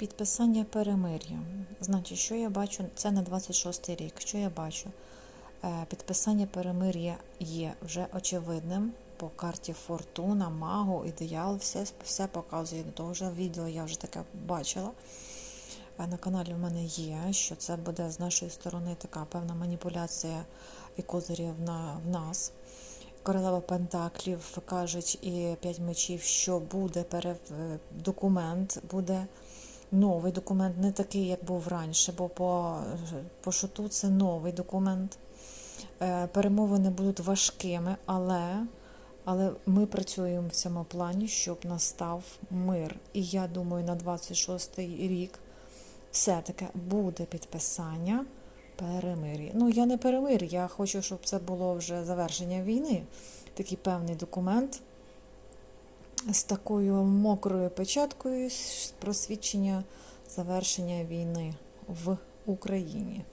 Підписання перемир'я. Значить, що я бачу, це на 26 рік. Що я бачу? Е, Підписання перемир'я є вже очевидним. По карті Фортуна, Магу, Ідеал, все, все показує. До того вже відео я вже таке бачила. Е, На каналі в мене є, що це буде з нашої сторони така певна маніпуляція і козирів на, в нас. Королева Пентаклів кажуть і п'ять мечів, що буде пере... е, документ, буде новий документ, не такий, як був раніше, бо по, по шуту це новий документ. Е, Перемовини будуть важкими, але, але ми працюємо в цьому плані, щоб настав мир. І я думаю, на 26-й рік все-таки буде підписання перемир'я. Ну, я не перемир, я хочу, щоб це було вже завершення війни. Такий певний документ з такою мокрою печаткою з просвідчення завершення війни в Україні.